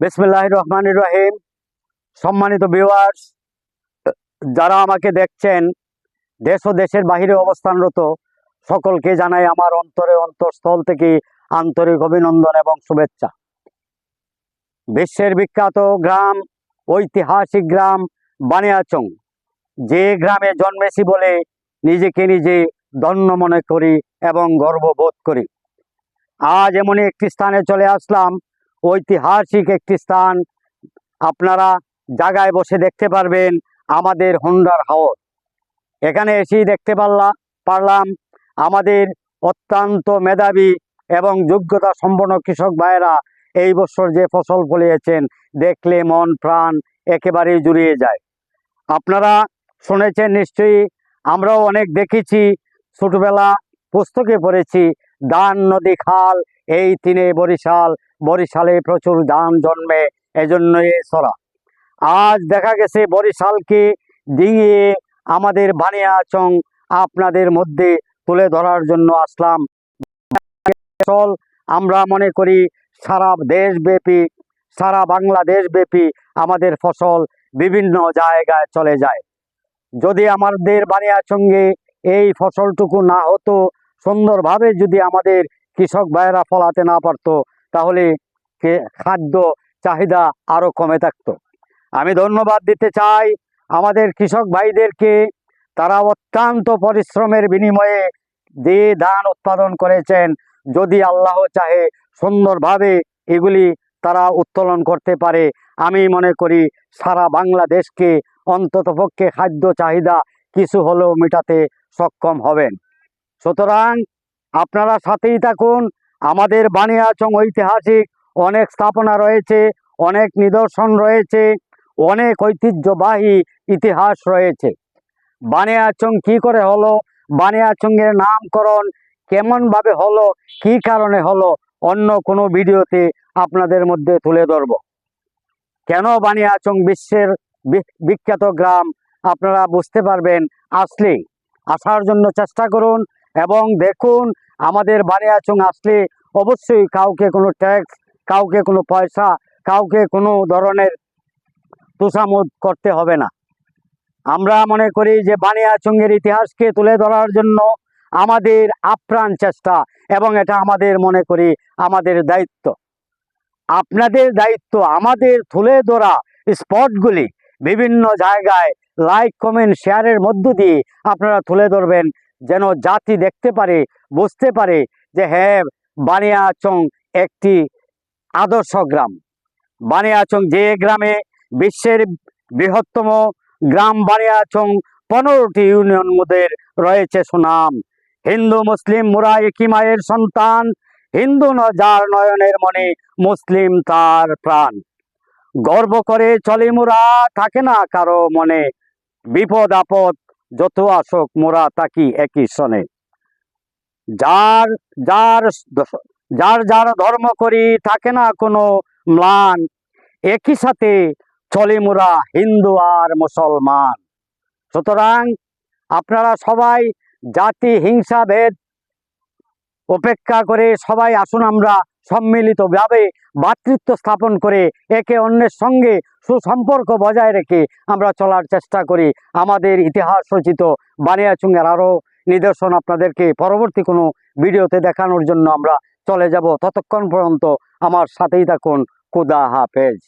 বিসমিল্লাহ রহমান রহিম। সম্মানিত ভিউয়ার্স যারা আমাকে দেখছেন, দেশ ও দেশের বাহিরে অবস্থানরত, সকলকে জানাই আমার অন্তরে অন্তঃস্থল থেকে আন্তরিক অভিনন্দন এবং শুভেচ্ছা। বিশ্বের বিখ্যাত গ্রাম, ঐতিহাসিক গ্রাম বানিয়াচং, যে গ্রামে জন্মেছি বলে নিজেকে নিজে ধন্য মনে করি এবং গর্ববোধ করি। আজ এমনই একটি স্থানে চলে আসলাম ঐতিহাসিক একটি স্থান। আপনারা জায়গায় বসে দেখতে পারবেন আমাদের হন্ডার হাওর। এখানে এসেই দেখতে পারলাম পারলাম আমাদের অত্যন্ত মেধাবী এবং যোগ্যতা সম্পন্ন কৃষক ভাইয়েরা এই বছর যে ফসল ফলিয়েছেন, দেখলে মন প্রাণ একেবারেই জুড়িয়ে যায়। আপনারা শুনেছেন নিশ্চয়ই, আমরাও অনেক দেখেছি, ছোটবেলা পুস্তকে পড়েছি, দান নদী খাল, এই তিনে বরিশাল বরিশালে প্রচুর ধান জন্মে এজন্য এ সরা আজ দেখা গেছে বরিশালকে ডিঙিয়ে আমাদের বানিয়া বানিয়াচং আপনাদের মধ্যে তুলে ধরার জন্য আসলাম। ফসল আমরা মনে করি সারা দেশব্যাপী, সারা বাংলাদেশ ব্যাপী আমাদের ফসল বিভিন্ন জায়গায় চলে যায়। যদি আমাদের বানিয়াচঙ্গে এই ফসলটুকু না হতো, সুন্দরভাবে যদি আমাদের কৃষক ভাইয়েরা ফলাতে না পারতো তাহলে খাদ্য চাহিদা আরও কমে থাকতো। আমি ধন্যবাদ দিতে চাই আমাদের কৃষক ভাইদেরকে। তারা অত্যন্ত পরিশ্রমের বিনিময়ে যে ধান উৎপাদন করেছেন, যদি আল্লাহ চাহে সুন্দরভাবে এগুলি তারা উত্তোলন করতে পারে। আমি মনে করি সারা বাংলাদেশকে অন্ততপক্ষে খাদ্য চাহিদা কিছু হলেও মেটাতে সক্ষম হবেন। সুতরাং আপনারা সাথেই থাকুন আমাদের বানিয়াচং ঐতিহাসিক অনেক স্থাপনা রয়েছে, অনেক নিদর্শন রয়েছে, অনেক ঐতিহ্যবাহী ইতিহাস রয়েছে। বানিয়াচং কি করে হলো বানিয়াচংয়ের নামকরণ কেমনভাবে হলো, কি কারণে হলো, অন্য কোনো ভিডিওতে আপনাদের মধ্যে তুলে ধরব। কেন বানিয়াচং বিশ্বের বিখ্যাত গ্রাম, আপনারা বুঝতে পারবেন আসলে আসার জন্য চেষ্টা করুন এবং দেখুন, আমাদের বানিয়াচং আসলে অবশ্যই কাউকে কোনো ট্যাক্স কাউকে কোনো পয়সা, কাউকে কোনো ধরনের তোষামোদ করতে হবে না। আমরা মনে করি যে বানিয়াচংয়ের ইতিহাসকে তুলে ধরার জন্য আমাদের আপ্রাণ চেষ্টা এবং এটা আমাদের মনে করি আমাদের দায়িত্ব। আপনাদের দায়িত্ব আমাদের তুলে ধরা স্পটগুলি বিভিন্ন জায়গায় লাইক, কমেন্ট, শেয়ারের মধ্য দিয়ে আপনারা তুলে ধরবেন। যেন জাতি দেখতে পারে, বুঝতে পারে যে হ্যাঁ বানিয়াচং একটি আদর্শ গ্রাম। বানিয়াচং যে গ্রামে বিশ্বের বৃহত্তম গ্রাম বানিয়াচং পনেরোটি ইউনিয়ন মধ্যে রয়েছে সুনাম। হিন্দু, মুসলিম, মুরা একই মায়ের সন্তান। হিন্দু যার নয়নের মনে মুসলিম, তার প্রাণ। গর্ব করে চলে মুরা, থাকে না কারও মনে বিপদ, আপদ যত আসক মোরা তাকি একই সনে যার যার যার যার ধর্ম করি থাকে না কোনো ম্লান, একই সাথে চলে মোরা হিন্দু আর মুসলমান। সুতরাং আপনারা সবাই জাতি, হিংসা, ভেদ উপেক্ষা করে সবাই আসুন আমরা সম্মিলিতভাবে ভাতৃত্ব স্থাপন করে একে অন্যের সঙ্গে সুসম্পর্ক বজায় রেখে আমরা চলার চেষ্টা করি। আমাদের ইতিহাস রচিত বানিয়াচুঙ্গের আরও নিদর্শন আপনাদেরকে পরবর্তী কোনো ভিডিওতে দেখানোর জন্য আমরা চলে যাব। ততক্ষণ পর্যন্ত আমার সাথেই থাকুন। কুদা হাফেজ।